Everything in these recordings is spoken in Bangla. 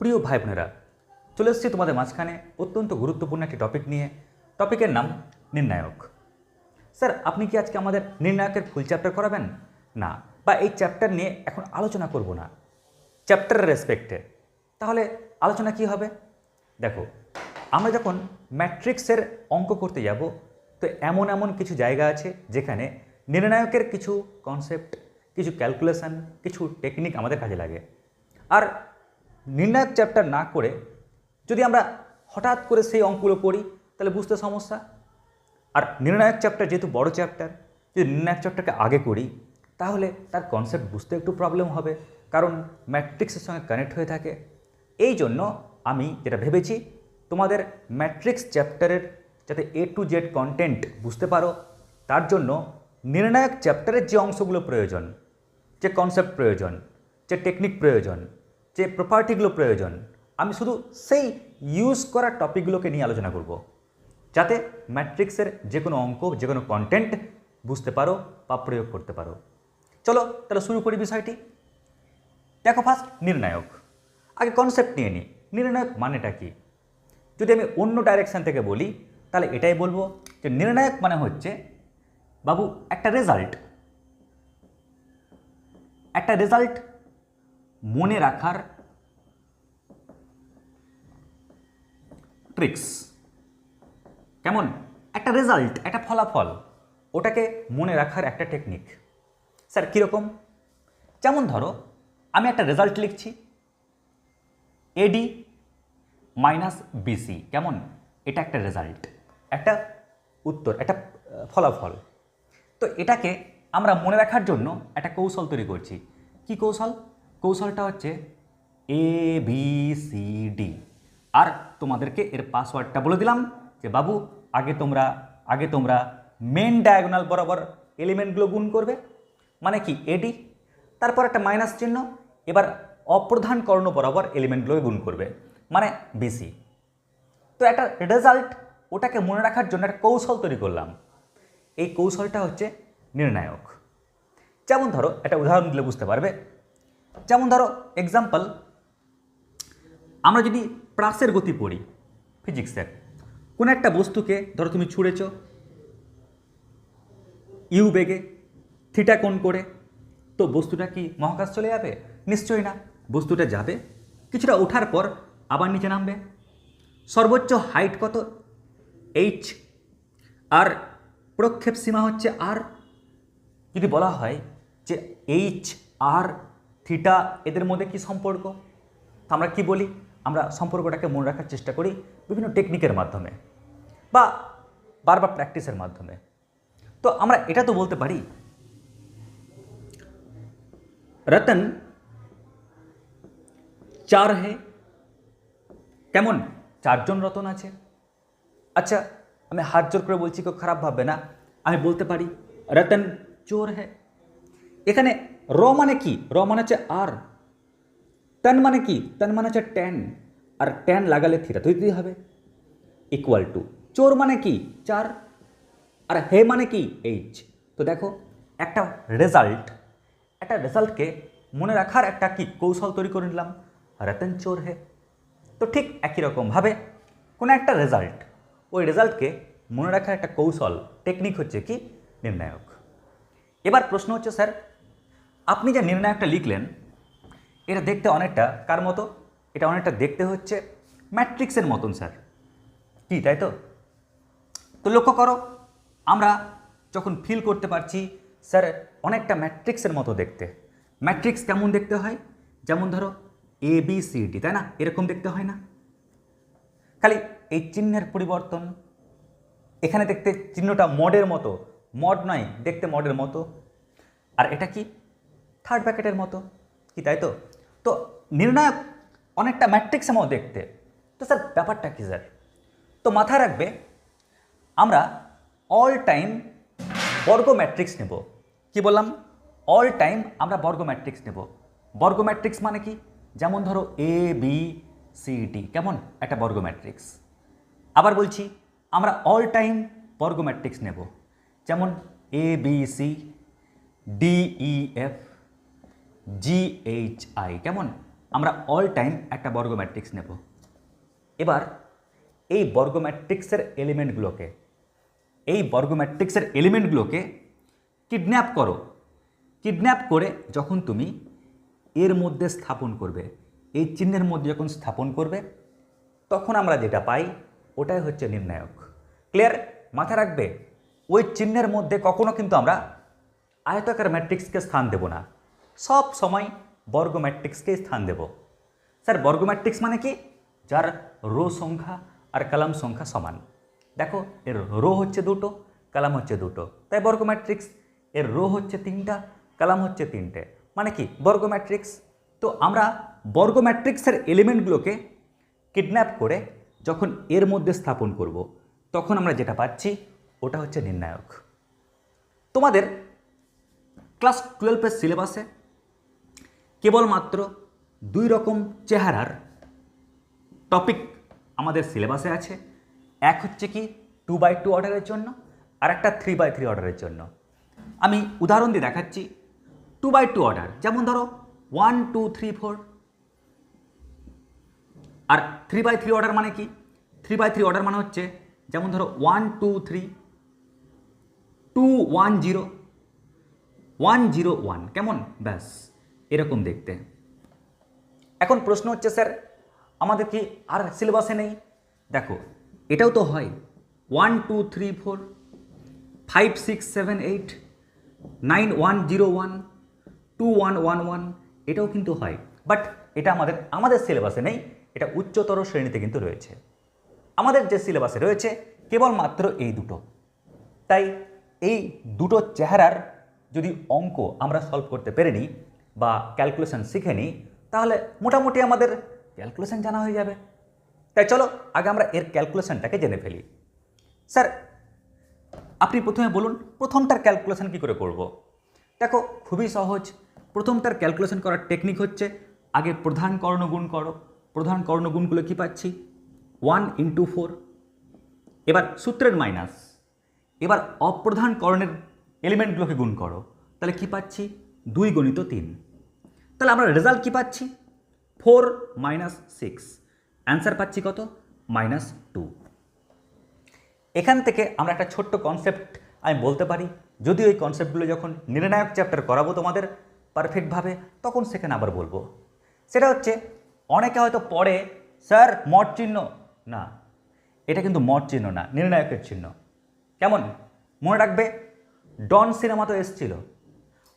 প্রিয় ভাই বোনেরা চলে এসেছি তোমাদের মাঝখানে অত্যন্ত গুরুত্বপূর্ণ একটি টপিক নিয়ে। টপিকের নাম নির্ণায়ক। স্যার আপনি কি আজকে আমাদের নির্ণায়কের ফুল চ্যাপ্টার করাবেন? না, বা এই চ্যাপ্টার নিয়ে এখন আলোচনা করব না। চ্যাপ্টারের রেসপেক্টে তাহলে আলোচনা কি হবে? দেখো, আমরা যখন ম্যাট্রিক্সের অঙ্ক করতে যাব, তো এমন এমন কিছু জায়গা আছে যেখানে নির্ণায়কের কিছু কনসেপ্ট কিছু ক্যালকুলেশন কিছু টেকনিক আমাদের কাজে লাগে। আর নির্ণায়ক চ্যাপ্টার না করে যদি আমরা হঠাৎ করে সেই অঙ্কগুলো করি, তাহলে বুঝতে সমস্যা। আর নির্ণায়ক চ্যাপ্টার যেহেতু বড় চ্যাপ্টার যদি নির্ণায়ক চ্যাপ্টারকে আগে করি, তাহলে তার কনসেপ্ট বুঝতে একটু প্রবলেম হবে, কারণ ম্যাট্রিক্সের সঙ্গে কানেক্ট হয়ে থাকে। এই জন্য আমি যেটা ভেবেছি, তোমাদের ম্যাট্রিক্স চ্যাপ্টারের যাতে এ টু জেড কন্টেন্ট বুঝতে পারো, তার জন্য নির্ণায়ক চ্যাপ্টারের যে অংশগুলো প্রয়োজন, যে কনসেপ্ট প্রয়োজন, যে টেকনিক প্রয়োজন যে প্রপার্টিগুলো প্রয়োজন, আমি শুধু সেই ইউজ করা টপিকগুলোকে নিয়ে আলোচনা করব। যাতে ম্যাট্রিক্সের যে কোনো অঙ্ক, যে কোনো কন্টেন্ট বুঝতে পারো বা প্রয়োগ করতে পারো। চলো তাহলে শুরু করি বিষয়টি। দেখো ফার্স্ট নির্ণায়ক। আগে কনসেপ্ট নিয়ে নিই নির্ণায়ক মানেটা কি? যদি আমি অন্য ডাইরেকশান থেকে বলি, তাহলে এটাই বলব যে নির্ণায়ক মানে হচ্ছে, বাবু, একটা রেজাল্ট একটা রেজাল্ট মনে রাখার ট্রিক্স কেমন? একটা রেজাল্ট একটা ফলাফল, ওটাকে মনে রাখার একটা টেকনিক স্যার, কীরকম? যেমন ধরো, আমি একটা রেজাল্ট লিখছি এডি মাইনাস বিসি কেমন? এটা একটা রেজাল্ট একটা উত্তর, একটা ফলাফল। তো এটাকে আমরা মনে রাখার জন্য একটা কৌশল তৈরি করছি। কি কৌশল? কৌশলটা হচ্ছে এ বি সি ডি আর তোমাদেরকে এর পাসওয়ার্ডটা বলে দিলাম যে, বাবু, আগে তোমরা আগে তোমরা মেন ডায়াগোনাল বরাবর এলিমেন্টগুলো গুণ করবে। মানে কি? এডি তারপর একটা মাইনাস চিহ্ন। এবার অপ্রধান কর্ণ বরাবর এলিমেন্টগুলোকে গুণ করবে। মানে বিসি তো একটা রেজাল্ট ওটাকে মনে রাখার জন্য একটা কৌশল তৈরি করলাম। এই কৌশলটা হচ্ছে নির্ণায়ক। যেমন ধরো, একটা উদাহরণ দিলে বুঝতে পারবে। যেমন ধরো এক্সাম্পল আমরা যদি প্রাসের গতি পড়ি ফিজিক্সের কোনো একটা বস্তুকে ধরো তুমি ছুঁড়েছ ইউ বেগে থিটা কোণ করে, তো বস্তুটা কি মহাকাশ চলে যাবে? নিশ্চয়ই না। বস্তুটা যাবে, কিছুটা ওঠার পর আবার নিচে নামবে। সর্বোচ্চ হাইট কত? এইচ আর প্রক্ষেপ সীমা হচ্ছে আর যদি বলা হয় যে এইচ আর থিটা এদের মধ্যে কি সম্পর্ক? আমরা কি বলি? আমরা সম্পর্কটাকে মনে রাখার চেষ্টা করি বিভিন্ন টেকনিকের মাধ্যমে বা বারবার প্র্যাকটিসের মাধ্যমে। তো আমরা এটা তো বলতে পারি। রতন, চার হে। কেমন? চারজন রতন আছে। আচ্ছা আমি হাত জোর করে বলছি কেউ খারাপ ভাববে না। আমি বলতে পারি, রতন চোর হে। এখানে র মানে কি? র মানে হচ্ছে আর। টেন মানে কি? তন মানে হচ্ছে টেন আর ট্যান লাগালে থিটা তৈরি হবে। ইকুয়াল টু চোর মানে কি? চার। আর হে মানে কি? এইচ তো দেখো, একটা রেজাল্ট একটা রেজাল্টকে মনে রাখার একটা কি? কৌশল তৈরি করে নিলাম। রতন চোর হে। তো ঠিক একই রকমভাবে কোনো একটা রেজাল্ট ওই রেজাল্টকে মনে রাখার একটা কৌশল টেকনিক হচ্ছে কি? নির্ণায়ক। এবার প্রশ্ন হচ্ছে, স্যার আপনি যে নির্ণায়কটা লিখলেন, এটা দেখতে অনেকটা, কার মতো? এটা অনেকটা দেখতে হচ্ছে ম্যাট্রিক্সের মতন, স্যার। কি, তাই তো? তো লক্ষ্য করো, আমরা যখন ফিল করতে পারছি, স্যার, অনেকটা ম্যাট্রিক্সের মতো দেখতে। ম্যাট্রিক্স কেমন দেখতে হয়? যেমন ধরো এ বি সি ডি তাই না? এরকম দেখতে হয় না? খালি এই চিহ্নের পরিবর্তন, এখানে দেখতে চিহ্নটা মডের মতো, মড নয়, দেখতে মডের মতো। আর এটা কি? থার্ড ব্যাকেটের মতো। কি, তাই তো? তো নির্ণায়ক অনেকটা ম্যাট্রিক্সের মতো দেখতে। তো স্যার, ব্যাপারটা কি, স্যার? তো মাথায় রাখবে, আমরা অল টাইম বর্গ ম্যাট্রিক্স নেব। কি বললাম? অল টাইম আমরা বর্গ ম্যাট্রিক্স নেব। বর্গ ম্যাট্রিক্স মানে কি? যেমন ধরো এ বি সি ডি কেমন? একটা বর্গ ম্যাট্রিক্স আবার বলছি, আমরা অল টাইম বর্গ ম্যাট্রিক্স নেব। যেমন A B C D E F G H I কেমন? আমরা অল টাইম একটা বর্গ ম্যাট্রিক্স নেব। এবার এই বর্গ ম্যাট্রিক্সের এলিমেন্টগুলোকে এই বর্গ ম্যাট্রিক্সের এলিমেন্টগুলোকে কিডন্যাপ করো। কিডন্যাপ করে যখন তুমি এর মধ্যে স্থাপন করবে, এই চিহ্নের মধ্যে যখন স্থাপন করবে, তখন আমরা যেটা পাই, ওটাই হচ্ছে নির্ণায়ক। ক্লিয়ার মাথা রাখবে? ওই চিহ্নের মধ্যে কখনো কিন্তু আমরা আয়তাকার ম্যাট্রিক্সকে স্থান দেব না। সব সময় বর্গ ম্যাট্রিক্সকে স্থান দেব। স্যার বর্গ ম্যাট্রিক্স মানে কি? যার রো সংখ্যা আর কলাম সংখ্যা সমান। দেখো, এর রো হচ্ছে দুটো, কলাম হচ্ছে দুটো। তাই বর্গ ম্যাট্রিক্স এর রো হচ্ছে তিনটা, কলাম হচ্ছে তিনটে। মানে কি? বর্গ ম্যাট্রিক্স তো আমরা বর্গ ম্যাট্রিক্সের এলিমেন্টগুলোকে কিডন্যাপ করে যখন এর মধ্যে স্থাপন করব, তখন আমরা যেটা পাচ্ছি, ওটা হচ্ছে নির্ণায়ক। তোমাদের ক্লাস টুয়েলভের সিলেবাসে কেবলমাত্র দুই রকম চেহারার টপিক আমাদের সিলেবাসে আছে। এক হচ্ছে কি টু বাই টু অর্ডারের জন্য আর একটা থ্রি বাই থ্রি অর্ডারের জন্য। আমি উদাহরণ দিয়ে দেখাচ্ছি। টু বাই টু অর্ডার যেমন ধরো ওয়ান টু থ্রি ফোর আর থ্রি বাই থ্রি অর্ডার মানে কি? থ্রি বাই থ্রি অর্ডার মানে হচ্ছে, যেমন ধরো one two three two one zero one zero one কেমন? ব্যাস। এরকম দেখতে। এখন প্রশ্ন হচ্ছে, স্যার, আমাদের কি আর সিলেবাসে নেই? দেখো, এটাও তো হয়। One two three four five six seven eight nine one zero one two one one one এটাও কিন্তু হয়। বাট এটা আমাদের আমাদের সিলেবাসে নেই, এটা উচ্চতর শ্রেণীতে কিন্তু রয়েছে। আমাদের যে সিলেবাসে রয়েছে, কেবলমাত্র এই দুটো। তাই এই দুটো চেহারার যদি অঙ্ক আমরা সলভ করতে পেরে নিই বা ক্যালকুলেশন শিখে নিই, তাহলে মোটামুটি আমাদের ক্যালকুলেশন জানা হয়ে যাবে। তাই চলো, আগে আমরা এর ক্যালকুলেশনটাকে জেনে ফেলি। স্যার, আপনি প্রথমে বলুন, প্রথমটার ক্যালকুলেশন কী করে করব। দেখো, খুবই সহজ। প্রথমটার ক্যালকুলেশন করার টেকনিক হচ্ছে, আগে প্রধান কর্ণগুণ করো। প্রধান কর্ণগুণগুলো কী পাচ্ছি? ওয়ান ইন্টু ফোর এবার সূত্রের মাইনাস এবার অপ্রধান করণের এলিমেন্টগুলোকে গুণ করো। তাহলে কি পাচ্ছি? দুই গণিত তিন। তাহলে আমরা রেজাল্ট কি পাচ্ছি? ফোর মাইনাস সিক্স অ্যান্সার পাচ্ছি কত? মাইনাস টু এখান থেকে আমরা একটা ছোট্ট কনসেপ্ট আমি বলতে পারি। যদি ওই কনসেপ্টগুলো যখন নির্ণায়ক চ্যাপ্টার করাবো তোমাদের পারফেক্টভাবে তখন সেখানে আবার বলব। সেটা হচ্ছে, অনেকে হয়তো পড়ে, স্যার মট চিহ্ন। না। এটা কিন্তু মট চিহ্ন না, নির্ণায়কের চিহ্ন। কেমন? মনে রাখবে ডন সিনেমা তো এসছিল।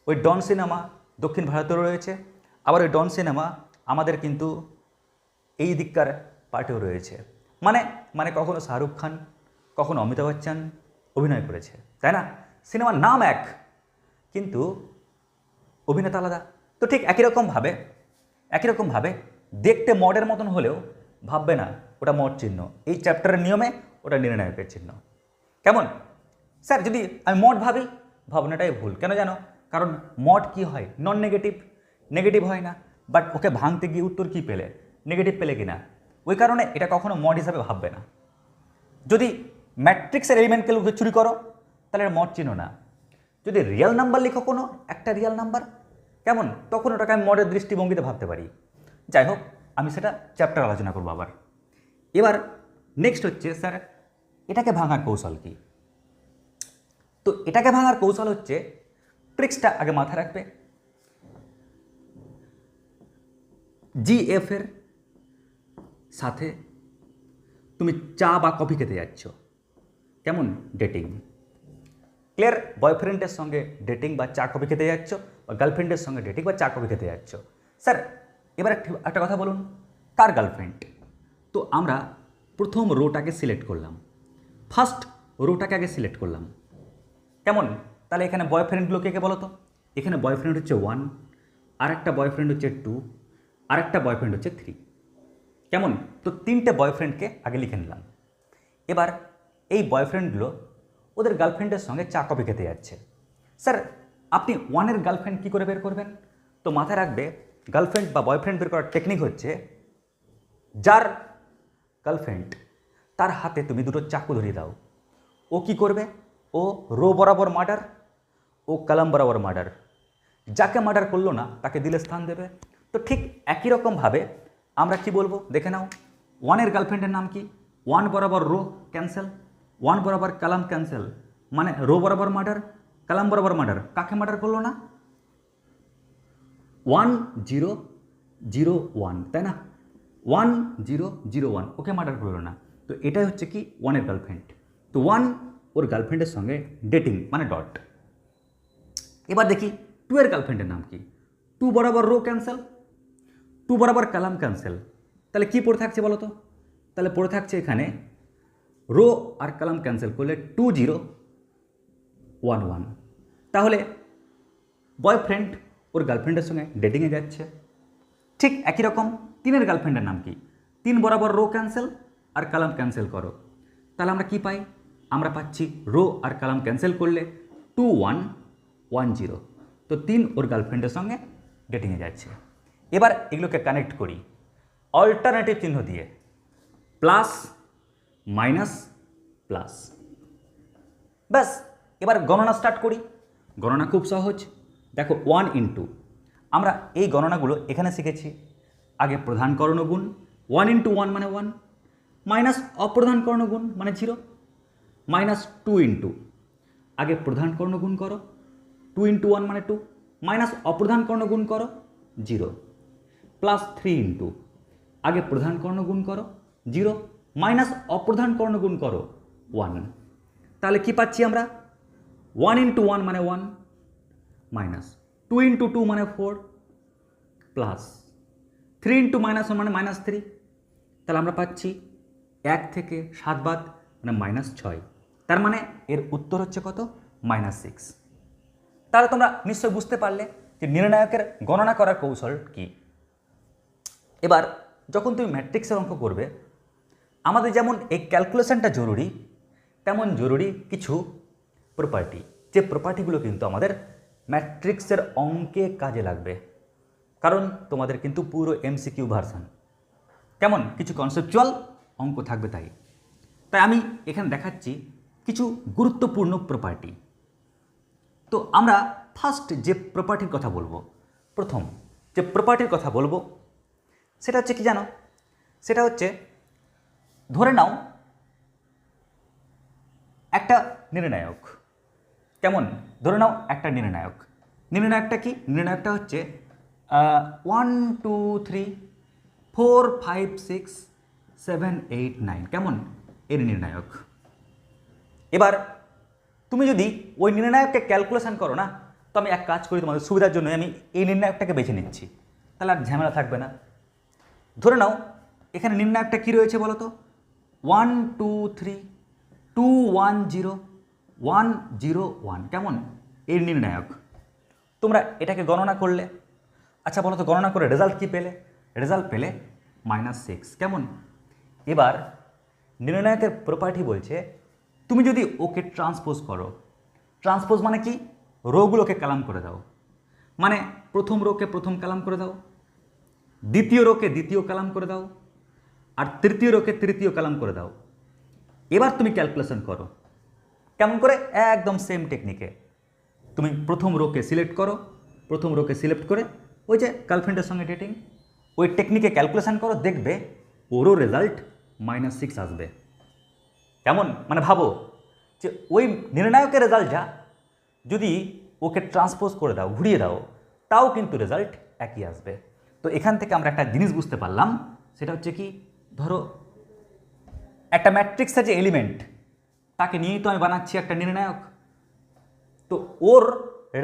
ওই ডন সিনেমা দক্ষিণ ভারতেও রয়েছে। আবার ওই ডন সিনেমা আমাদের কিন্তু এই দিককার পার্টিও রয়েছে। মানে মানে কখনো শাহরুখ খান, কখনো অমিতাভ বচ্চন অভিনয় করেছে, তাই না? সিনেমার নাম এক, কিন্তু অভিনেতা আলাদা। তো ঠিক একই রকমভাবে একই রকমভাবে দেখতে মডের মতন হলেও ভাববে না, ওটা মড চিহ্ন। এই চ্যাপ্টারের নিয়মে ওটা নির্ণায়কের চিহ্ন। কেমন? স্যার, যদি আমি মড ভাবি, ভাবনাটাই ভুল। কেন জানো? কারণ মড কি হয়? নন নেগেটিভ নেগেটিভ হয় না বাট ওকে ভাঙতে গিয়ে উত্তর কি পেলে? নেগেটিভ পেলে কি না ওই কারণে এটা কখনো মড হিসাবে ভাববে না। যদি ম্যাট্রিক্সের এলিমেন্টকে চুরি করো, তাহলে মড চিহ্ন না। যদি রিয়েল নাম্বার লিখো কোনো, একটা রিয়েল নাম্বার কেমন? তখন ওটাকে আমি মডের দৃষ্টিভঙ্গিতে ভাবতে পারি। যাই হোক, আমি সেটা চ্যাপ্টার আলোচনা করব আবার। এবার নেক্সট হচ্ছে স্যার এটাকে ভাঙার কৌশল কি? তো এটাকে ভাঙার কৌশল হচ্ছে ট্রিক্সটা আগে মাথায় রাখবে। জিএফ এর সাথে তুমি চা বা কফি খেতে যাচ্ছ। কেমন ডেটিং ক্লিয়ার বয়ফ্রেন্ডের সঙ্গে ডেটিং বা চা, কফি খেতে যাচ্ছ বা গার্লফ্রেন্ডের সঙ্গে ডেটিং বা চা, কফি খেতে যাচ্ছ? স্যার এবার একটা কথা বলুন। কার গার্লফ্রেন্ড তো আমরা প্রথম রোটাকে সিলেক্ট করলাম। ফার্স্ট রোটাকে আগে সিলেক্ট করলাম। কেমন? তাহলে এখানে বয়ফ্রেন্ডগুলো কে কে বলো তো এখানে বয়ফ্রেন্ড হচ্ছে ওয়ান আর একটা বয়ফ্রেন্ড হচ্ছে টু আর একটা বয়ফ্রেন্ড হচ্ছে থ্রি কেমন? তো তিনটে বয়ফ্রেন্ডকে আগে লিখে নিলাম। এবার এই বয়ফ্রেন্ডগুলো ওদের গার্লফ্রেন্ডের সঙ্গে চা কফি খেতে যাচ্ছে। স্যার, আপনি ওয়ানের গার্লফ্রেন্ড কী করে বের করবেন? তো মাথায় রাখবে গার্লফ্রেন্ড বা বয়ফ্রেন্ড বের করার টেকনিক হচ্ছে, যার গার্লফ্রেন্ড তার হাতে তুমি দুটো চাকু ধরিয়ে দাও। ও কি করবে? ও রো বরাবর মার্ডার ও কলাম বরাবর মার্ডার যাকে মার্ডার করল না, তাকে দিলে স্থান দেবে। তো ঠিক একই রকমভাবে আমরা কি বলব? দেখে নাও। ওয়ানের গার্লফ্রেন্ডের নাম কি? ওয়ান বরাবর রো ক্যান্সেল ওয়ান বরাবর কালাম ক্যান্সেল মানে রো বরাবর মার্ডার কালাম বরাবর মার্ডার কাকে মার্ডার করল না? ওয়ান জিরো জিরো ওয়ান তাই না? One zero zero one okay murder করল না। তো এটাই হচ্ছে কি ওয়ানের গার্লফ্রেন্ড তো ওয়ান ওর গার্লফ্রেন্ডের সঙ্গে ডেটিং মানে ডট এবার দেখি টু এর গার্লফ্রেন্ডের নাম কি? টু বরাবর রো ক্যান্সেল টু বরাবর কালাম ক্যান্সেল তাহলে কি পড়ে থাকছে বলো তো? তাহলে পড়ে থাকছে এখানে, রো আর কালাম ক্যান্সেল করলে টু জিরো, ওয়ান ওয়ান। তাহলে বয়ফ্রেন্ড ওর গার্লফ্রেন্ডের সঙ্গে ডেটিংয়ে যাচ্ছে। ঠিক একই রকম তিনের গার্লফ্রেন্ডের নাম কি? তিন বরাবর রো ক্যান্সেল আর কালাম ক্যান্সেল করো। তাহলে আমরা কি পাই? আমরা পাচ্ছি রো আর কালাম ক্যান্সেল করলে টু ওয়ান ওয়ান জিরো। তো তিন ওর গার্লফ্রেন্ডের সঙ্গে ডেটিংয়ে যাচ্ছে। এবার এগুলোকে কানেক্ট করি। অল্টারনেটিভ চিহ্ন দিয়ে। প্লাস মাইনাস প্লাস ব্যাস এবার গণনা স্টার্ট করি। গণনা খুব সহজ। দেখো ওয়ান ইন্টু আমরা এই গণনাগুলো এখানে শিখেছি। আগে প্রধান কর্ণগুণ ওয়ান ইন্টু ওয়ান মানে ওয়ান মাইনাস অপ্রধান কর্ণগুণ মানে জিরো মাইনাস টু ইন্টু আগে প্রধান কর্ণগুণ করো। টু ইন্টু ওয়ান মানে টু মাইনাস অপ্রধান কর্ণগুণ করো জিরো প্লাস থ্রি ইন্টু। আগে প্রধান কর্ণগুণ করো, জিরো, মাইনাস অপ্রধান কর্ণগুণ করো, ওয়ান। তাহলে কি পাচ্ছি আমরা? ওয়ান ইন্টু ওয়ান মানে one, minus two into two মানে four, plus three into minus one মানে মাইনাস থ্রি। তাহলে আমরা পাচ্ছি এক থেকে সাত বাদ মানে মাইনাস ছয়। তার মানে এর উত্তর হচ্ছে কত? Minus six. তাহলে তোমরা নিশ্চয়ই বুঝতে পারলে যে নির্ণায়কের গণনা করার কৌশল কি? এবার যখন তুমি ম্যাট্রিক্সের অঙ্ক করবে, আমাদের যেমন এই ক্যালকুলেশনটা জরুরি, তেমন জরুরি কিছু প্রপার্টি যে প্রপার্টিগুলো কিন্তু আমাদের ম্যাট্রিক্সের অঙ্কে কাজে লাগবে। কারণ তোমাদের কিন্তু পুরো এমসিকিউ ভার্সান কেমন? কিছু কনসেপচুয়াল অঙ্ক থাকবে তাই। তাই আমি এখানে দেখাচ্ছি কিছু গুরুত্বপূর্ণ প্রপার্টি তো আমরা ফার্স্ট যে প্রপার্টির কথা বলব, প্রথম যে প্রপার্টির কথা বলব সেটা হচ্ছে কি জানো? সেটা হচ্ছে ধরে নাও একটা নির্ণায়ক। কেমন? ধরে নাও একটা নির্ণায়ক। নির্ণায়কটা কি? নির্ণায়কটা হচ্ছে one two three four five six seven eight nine কেমন? এর নির্ণায়ক। এবার তুমি যদি ওই নির্ণায়ককে ক্যালকুলেশন করো না, তো আমি এক কাজ করি তোমাদের সুবিধার জন্য আমি এই নির্ণায়কটাকে বেছে নিচ্ছি। তাহলে আর ঝামেলা থাকবে না। ধরে নাও, এখানে নির্ণায়কটা কী রয়েছে বলো তো? One two three two one zero one zero one কেমন? এর নির্ণায়ক। তোমরা এটাকে গণনা করলে। আচ্ছা বলো তো, গণনা করে রেজাল্ট কী পেলে? রেজাল্ট পেলে মাইনাস সিক্স কেমন? এবার নির্ণায়কের প্রপার্টি বলছে, তুমি যদি ওকে ট্রান্সপোজ করো ট্রান্সপোজ মানে কি? রোগুলোকে কালাম করে দাও। মানে প্রথম রোকে প্রথম কালাম করে দাও। দ্বিতীয় রোকে দ্বিতীয় কালাম করে দাও, আর তৃতীয় রোকে তৃতীয় কালাম করে দাও। এবার তুমি ক্যালকুলেশন করো। কেমন করে? একদম সেম টেকনিকে তুমি প্রথম রোকে সিলেক্ট করো, প্রথম রোকে সিলেক্ট করে ওই যে গার্লফ্রেন্ডের সঙ্গে ডেটিং ওই টেকনিকে ক্যালকুলেশন করো, দেখবে ওরও রেজাল্ট মাইনাস সিক্স আসবে। কেমন? মানে ভাবো যে ওই নির্ণায়কের রেজাল্ট যা যদি ওকে ট্রান্সপোজ করে দাও, ঘুরিয়ে দাও, তাও কিন্তু রেজাল্ট একই আসবে। তো এখান থেকে আমরা একটা জিনিস বুঝতে পারলাম, সেটা হচ্ছে কি, ধরো একটা ম্যাট্রিক্সের যে এলিমেন্ট তাকে নিয়েই তো আমি বানাচ্ছি একটা নির্ণায়ক। তো ওর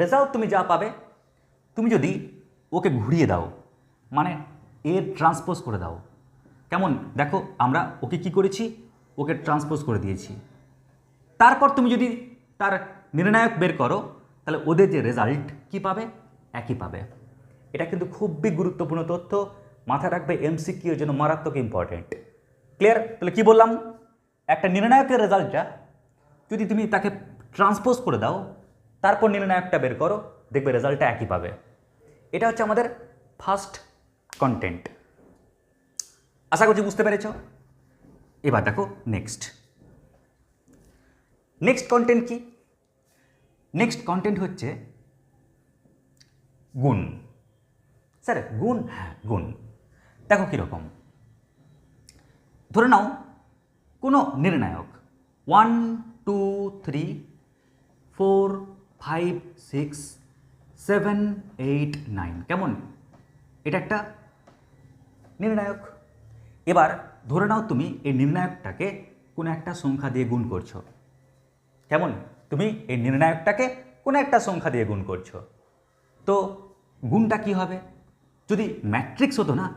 রেজাল্ট তুমি যা পাবে, তুমি যদি ওকে ঘুরিয়ে দাও মানে এর ট্রান্সপোজ করে দাও। কেমন? দেখো, আমরা ওকে কি করেছি? ওকে ট্রান্সপোজ করে দিয়েছি। তারপর তুমি যদি তার নির্ণায়ক বের করো, তাহলে ওদের যে রেজাল্ট কি পাবে? একই পাবে। এটা কিন্তু খুবই গুরুত্বপূর্ণ তথ্য। মাথায় রাখবে এমসিকিউর জন্য মারাত্মক ইম্পর্টেন্ট ক্লিয়ার তাহলে কি বললাম? একটা নির্ণায়কের রেজাল্টটা যদি তুমি তাকে ট্রান্সপোজ করে দাও, তারপর নির্ণায়কটা বের করো, দেখবে রেজাল্টটা একই পাবে। এটা হচ্ছে আমাদের ফার্স্ট কন্টেন্ট আশা করছি বুঝতে পেরেছ? এবার দেখো নেক্সট নেক্সট কন্টেন্ট কি? নেক্সট কন্টেন্ট হচ্ছে গুণ। স্যার, গুণ হ্যাঁ গুণ। দেখো কীরকম ধরে নাও, কোনো নির্ণায়ক one two three four five six seven eight nine কেমন? এটা একটা নির্ণায়ক। এবার ধরে নাও তুমি এই নির্ণায়কটাকে কোনো একটা সংখ্যা দিয়ে গুণ করছ। কেমন? তুমি এই নির্ণায়কটাকে কোনো একটা সংখ্যা দিয়ে গুণ করছ। তো গুণটা কি হবে? যদি ম্যাট্রিক্স হতো না,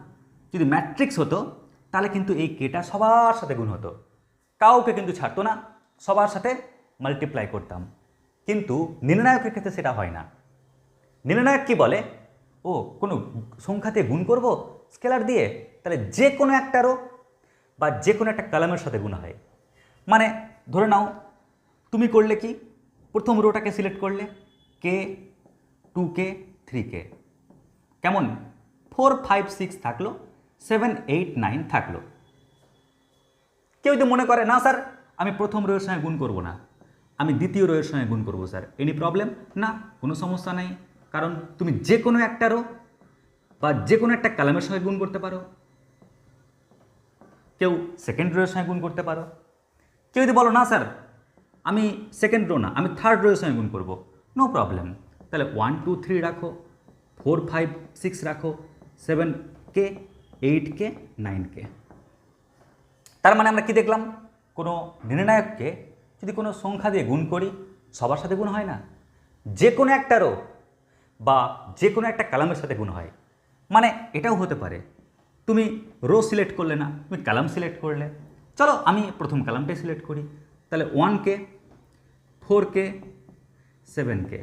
যদি ম্যাট্রিক্স হতো, তাহলে কিন্তু এই কেটা সবার সাথে গুণ হতো। কাউকে কিন্তু ছাড়তো না, সবার সাথে মাল্টিপ্লাই করতাম। কিন্তু নির্ণায়কের ক্ষেত্রে সেটা হয় না। নির্ণায়ক কি বলে? ও, কোনো সংখ্যাতে গুণ করব স্কেলার দিয়ে? তাহলে যে কোনো একটা রো বা যে কোনো একটা কলামের সাথে গুণ হয়। মানে ধরে নাও, তুমি করলে কি? প্রথম রোটাকে সিলেক্ট করলে কে টু কে থ্রি কে কেমন? ফোর ফাইভ সিক্স থাকল সেভেন এইট নাইন থাকল। কেউ যদি মনে করে, না স্যার, আমি প্রথম রোয়ের সঙ্গে গুণ করব না, আমি দ্বিতীয় রোয়ের সঙ্গে গুণ করব স্যার, এনি প্রবলেম? না, কোনো সমস্যা নেই, কারণ তুমি যে কোনো একটা রো বা যে কোনো একটা কালামের সঙ্গে গুণ করতে পারো। কেউ সেকেন্ড রোয়ের সঙ্গে গুণ করতে পারো। কেউ যদি বলো, না স্যার, আমি সেকেন্ড রো না, আমি থার্ড রোয়ের সঙ্গে গুণ করব। No problem. তাহলে ওয়ান টু থ্রি রাখো ফোর ফাইভ সিক্স রাখো সেভেন কে এইট কে নাইন কে তার মানে আমরা কি দেখলাম? কোনো নির্ণায়ককে যদি কোনো সংখ্যা দিয়ে গুণ করি, সবার সাথে গুণ হয় না। যে কোনো একটা রো বা যে কোনো একটা কালামের সাথে গুণ হয়। মানে এটাও হতে পারে। তুমি রো সিলেক্ট করলে না, তুমি কালাম সিলেক্ট করলে। চলো আমি প্রথম কালামটাই সিলেক্ট করি। তাহলে ওয়ান কে ফোর কে সেভেন কে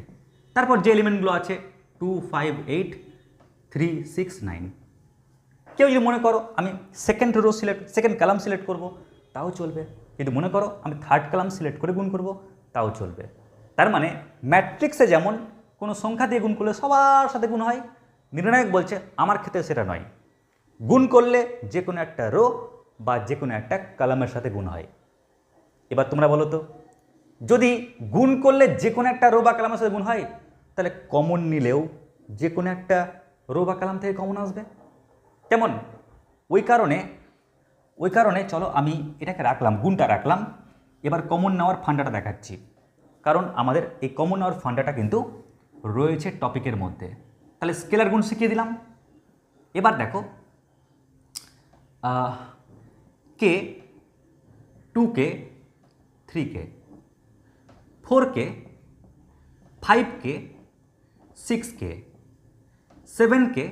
তারপর যে এলিমেন্টগুলো আছে two five eight three six nine কেউ যদি মনে করো আমি second row select second column select করব, তাও চলবে। যদি মনে করো আমি থার্ড কালাম সিলেক্ট করে গুণ করব, তাও চলবে। তার মানে ম্যাট্রিক্সে যেমন কোনো সংখ্যা দিয়ে গুণ করলে সবার সাথে গুণ হয়, নির্ণায়ক বলছে আমার ক্ষেত্রে সেটা নয়। গুণ করলে যে কোনো একটা রো বা যে কোনো একটা কালামের সাথে গুণ হয়। এবার তোমরা বলো তো, যদি গুণ করলে যে কোনো একটা রো বা কালামের সাথে গুণ হয়, তাহলে কমন নিলেও যে কোনো একটা রো বা কালাম থেকে কমন আসবে? তেমন ওই কারণে ওই কারণে চলো আমি এটাকে রাখলাম, গুণটা রাখলাম। এবার কমন নেওয়ার ফান্ডাটা দেখাচ্ছি। কারণ আমাদের এই কমন নেওয়ার ফান্ডাটা কিন্তু রয়েছে টপিকের মধ্যে। তাহলে স্কেলার গুণ শিখিয়ে দিলাম। এবার দেখো কে টু কে থ্রি কে ফোর কে ফাইভ কে সিক্স কে সেভেন কে,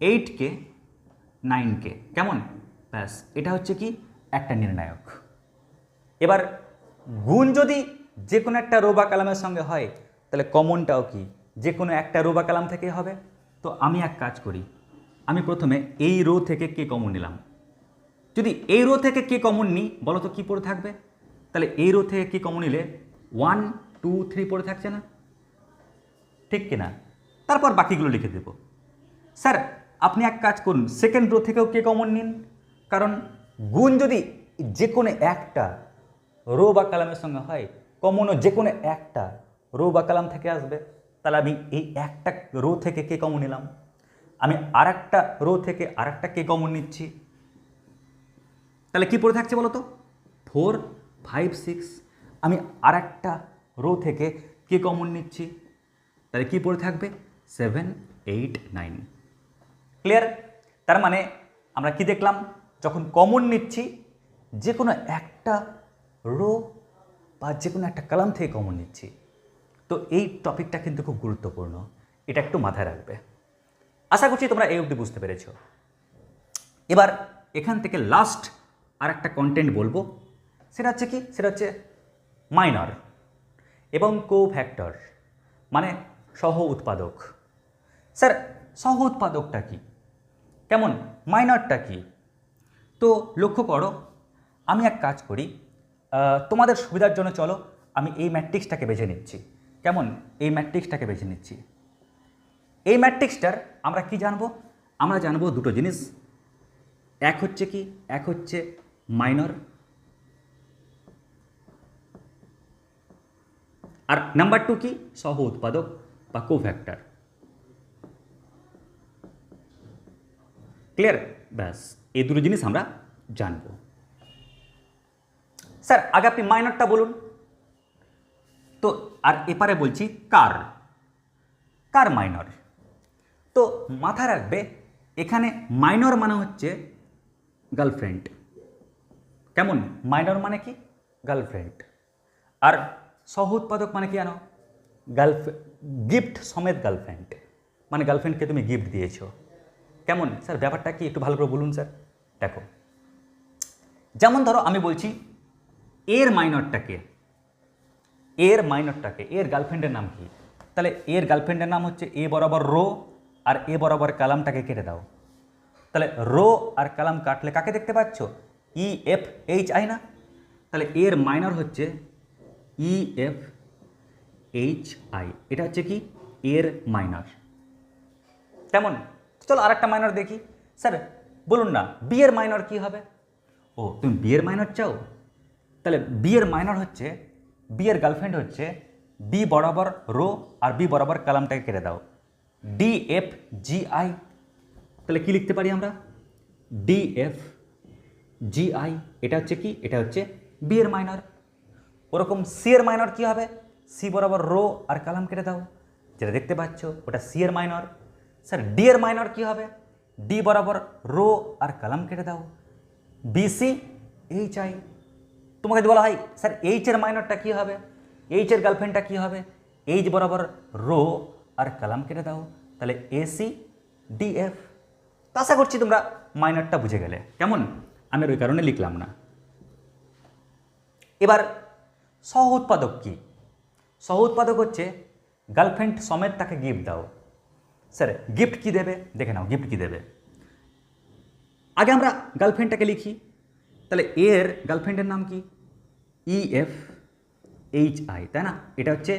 এইট কে, নাইন কে, কেমন? ব্যাস, এটা হচ্ছে কি? একটা নির্ণায়ক। এবার গুণ যদি যে কোনো একটা রোবা কালামের সঙ্গে হয়, তাহলে কমনটাও কি? যে কোনো একটা রোবা কালাম থেকে হবে। তো আমি এক কাজ করি। আমি প্রথমে এই রো থেকে কে কমন নিলাম। যদি এই রো থেকে কে কমন নিই, বলো তো কী পড়ে থাকবে? তাহলে এই রো থেকে কে কমন নিলে ওয়ান টু থ্রি পড়ে থাকছে না? ঠিক কিনা? তারপর বাকিগুলো লিখে দেব। স্যার, আপনি এক কাজ করুন সেকেন্ড রো থেকেও কে কমন নিন? কারণ গুণ যদি যে কোনো একটা রো বা কালামের সঙ্গে হয় কমনও যে কোনো একটা রো বা কালাম থেকে আসবে। তাহলে আমি এই একটা রো থেকে কে কমন নিলাম? আমি আর একটা রো থেকে আর একটা কে কমন নিচ্ছি। তাহলে কী পড়ে থাকছে বলো তো ফোর ফাইভ সিক্স আমি আর একটা রো থেকে কে কমন নিচ্ছি। তাহলে কী পড়ে থাকবে? সেভেন এইট নাইন ক্লিয়ার তার মানে আমরা কি দেখলাম? যখন কমন নিচ্ছি যে কোনো একটা রো বা যে কোনো একটা কালাম থেকে কমন নিচ্ছি। তো এই টপিকটা কিন্তু খুব গুরুত্বপূর্ণ। এটা একটু মাথায় রাখবে। আশা করছি তোমরা এই অবধি বুঝতে পেরেছ। এবার এখান থেকে লাস্ট আর একটা কন্টেন্ট বলব। সেটা হচ্ছে কি? সেটা হচ্ছে মাইনর এবং কো ফ্যাক্টর মানে সহ উৎপাদক স্যার, সহ উৎপাদকটা কী? কেমন? মাইনরটা কী? তো লক্ষ্য করো, আমি এক কাজ করি তোমাদের সুবিধার জন্য চলো, আমি এই ম্যাট্রিক্সটাকে বেছে নিচ্ছি। কেমন? এই ম্যাট্রিক্সটাকে বেছে নিচ্ছি। এই ম্যাট্রিক্সটার আমরা কি জানব? আমরা জানব দুটো জিনিস। এক হচ্ছে কি? এক হচ্ছে মাইনর। আর নাম্বার টু কি? সহ উৎপাদক বা কোফ্যাক্টর। ক্লিয়ার ব্যাস, এই দুটো জিনিস আমরা জানব। স্যার, আগে আপনি মাইনরটা বলুন। তো, আর এপারে বলছি, কার? কার মাইনর তো, মাথায় রাখবে, এখানে মাইনর মানে হচ্ছে গার্লফ্রেন্ড কেমন? মাইনর মানে কি? গার্লফ্রেন্ড আর সহ উৎপাদক মানে কি জানো? গার্লফ গিফট সমেত গার্লফ্রেন্ড মানে গার্লফ্রেন্ডকে তুমি গিফট দিয়েছ। কেমন? স্যার, ব্যাপারটা কি একটু ভালো করে বলুন, স্যার। দেখো, যেমন ধরো আমি বলছি, এর মাইনরটাকে এর মাইনরটাকে, এর গার্লফ্রেন্ডের নাম কি? তাহলে এর গার্লফ্রেন্ডের নাম হচ্ছে এ বরাবর রো আর এ বরাবর কালামটাকে কেটে দাও। তাহলে রো আর কালাম কাটলে কাকে দেখতে পাচ্ছ? ই, এফ, এইচ, আই না? তাহলে এর মাইনর হচ্ছে ই, এফ, এইচ, আই। এটা হচ্ছে কি? এর মাইনর। কেমন চলো আরেকটা মাইনর দেখি। স্যার, বলুন না বিয়ের মাইনর কি হবে? ও, তুমি বিয়ের মাইনর চাও? তাহলে বিয়ের মাইনর হচ্ছে বিয়ের গার্লফ্রেন্ড হচ্ছে বি বরাবর রো আর বি বরাবর কালামটাকে কেটে দাও। ডি এফ জি আই তাহলে কি লিখতে পারি আমরা? ডি এফ জি আই এটা হচ্ছে কি? এটা হচ্ছে বিয়ের মাইনর ওরকম সি এর মাইনর কি হবে? সি বরাবর রো আর কালাম কেটে দাও। যেটা দেখতে পাচ্ছ, ওটা সি এর মাইনর স্যার ডি এর মাইনর কি হবে? ডি বরাবর রো আর কালাম কেটে দাও। বিসি এইচ আই তোমাকে যদি বলা হয়, স্যার এইচ এর মাইনরটা কী হবে? এইচ এর গার্লফ্রেন্ডটা কী হবে? এইচ বরাবর রো আর কালাম কেটে দাও। তাহলে এসি ডিএফ তো আশা করছি তোমরা মাইনরটা বুঝে গেলে। কেমন? আমি ওই কারণে লিখলাম না। এবার সহ উৎপাদক কী? সহ উৎপাদক হচ্ছে গার্লফ্রেন্ড সমেত তাকে গিফট দাও। স্যার গিফট কি দেবে দেখে নাও গিফট কি দেবে আগে আমরা গার্লফ্রেন্ডটাকে লিখি তাহলে এর গার্লফ্রেন্ডের নাম কি ই এফ এইচ আই তাই না এটা হচ্ছে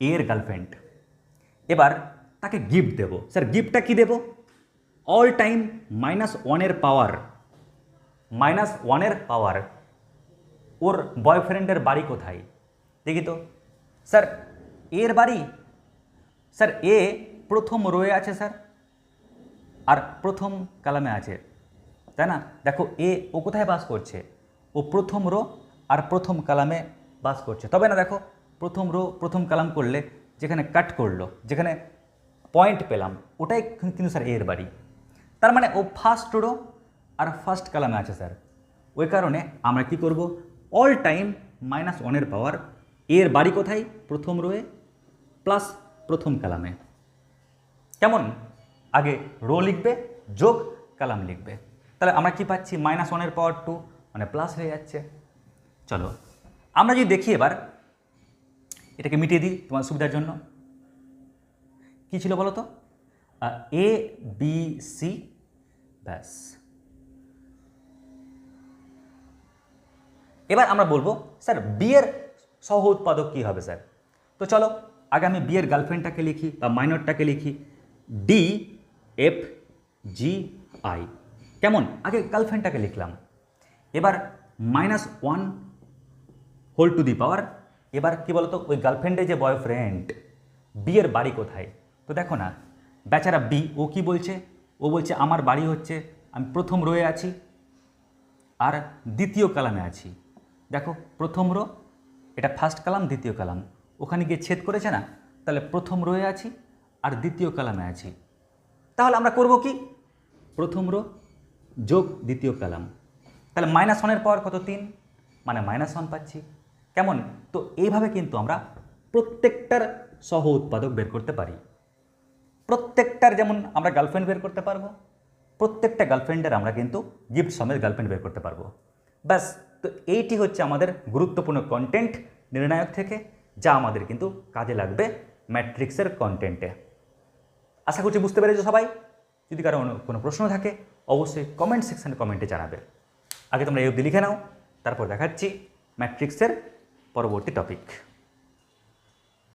এর গার্লফ্রেন্ড এবার তাকে গিফট দেব স্যার গিফটটা কি দেব অল টাইম মাইনাস ওয়ানের পাওয়ার মাইনাস ওয়ানের পাওয়ার ওর বয়ফ্রেন্ডের বাড়ি কোথায় দেখি তো স্যার এর বাড়ি স্যার এ প্রথম রোয়ে আছে, স্যার। আর প্রথম কালামে আছে। তাই না? দেখো, এ, ও কোথায় বাস করছে? ও প্রথম রো আর প্রথম কালামে বাস করছে। তবে না, দেখো, প্রথম রো, প্রথম কালাম করলে যেখানে কাট করল, যেখানে পয়েন্ট পেলাম, ওটাই কিন্তু স্যার এর বাড়ি। তার মানে ও ফার্স্ট রো আর ফার্স্ট কালামে আছে, স্যার। ওই কারণে আমরা কি করব? অল টাইম মাইনাস ওয়ানের পাওয়ার এর বাড়ি কোথায়? প্রথম রোয়ে প্লাস প্রথম কালামে। কেমন আগে রো লিখবে, যোগ কালাম লিখবে। তাহলে আমরা কি পাচ্ছি? মাইনাস ওয়ানের পাওয়ার টু মানে প্লাস হয়ে যাচ্ছে। চলো, আমরা যদি দেখি এবার, এটাকে মিটিয়ে দিই তোমার সুবিধার জন্য। কি ছিল বলো তো এ বি সি ব্যাস। এবার আমরা বলব, স্যার বিয়ের সহ উৎপাদক কী হবে, স্যার? তো চলো, আগে আমি বিয়ের গার্লফ্রেন্ডটাকে লিখি বা মাইনরটাকে লিখি। ডি এফ জি আই কেমন? আগে গার্লফ্রেন্ডটাকে লিখলাম। এবার minus one whole to the power এবার কি বলতো? ওই গার্লফ্রেন্ডের যে বয়ফ্রেন্ড বিয়ের বাড়ি কোথায়? তো দেখো না, বেচারা বি ও কি বলছে? ও বলছে, আমার বাড়ি হচ্ছে, আমি প্রথম রয়ে আছি আর দ্বিতীয় কালামে আছি। দেখো, প্রথম রো এটা ফার্স্ট কালাম, দ্বিতীয় কালাম। ওখানে গিয়ে ছেদ করেছে না? তাহলে প্রথম রোয়ে আছি আর দ্বিতীয় কালামে আছি। তাহলে আমরা করব কি? প্রথম রো যোগ দ্বিতীয় কালাম। তাহলে মাইনাস ওয়ানের পাওয়ার কত তিন? মানে মাইনাস ওয়ান পাচ্ছি। কেমন? তো এইভাবে কিন্তু আমরা প্রত্যেকটার সহ উৎপাদক বের করতে পারি। প্রত্যেকটার যেমন আমরা গার্লফ্রেন্ড বের করতে পারব প্রত্যেকটা গার্লফ্রেন্ডের আমরা কিন্তু গিফট সমেত গার্লফ্রেন্ড বের করতে পারব। ব্যাস তো এইটি হচ্ছে আমাদের গুরুত্বপূর্ণ কন্টেন্ট নির্ণায়ক থেকে যা আমাদের কিন্তু কাজে লাগবে ম্যাট্রিক্সের কন্টেন্টে আশা করছি বুঝতে পেরেছ সবাই। যদি কারও কোনো- প্রশ্ন থাকে, অবশ্যই কমেন্ট সেকশানে কমেন্টে জানাবে। আগে তোমরা এই অবধি লিখে নাও, তারপর দেখাচ্ছি ম্যাট্রিক্সের পরবর্তী টপিক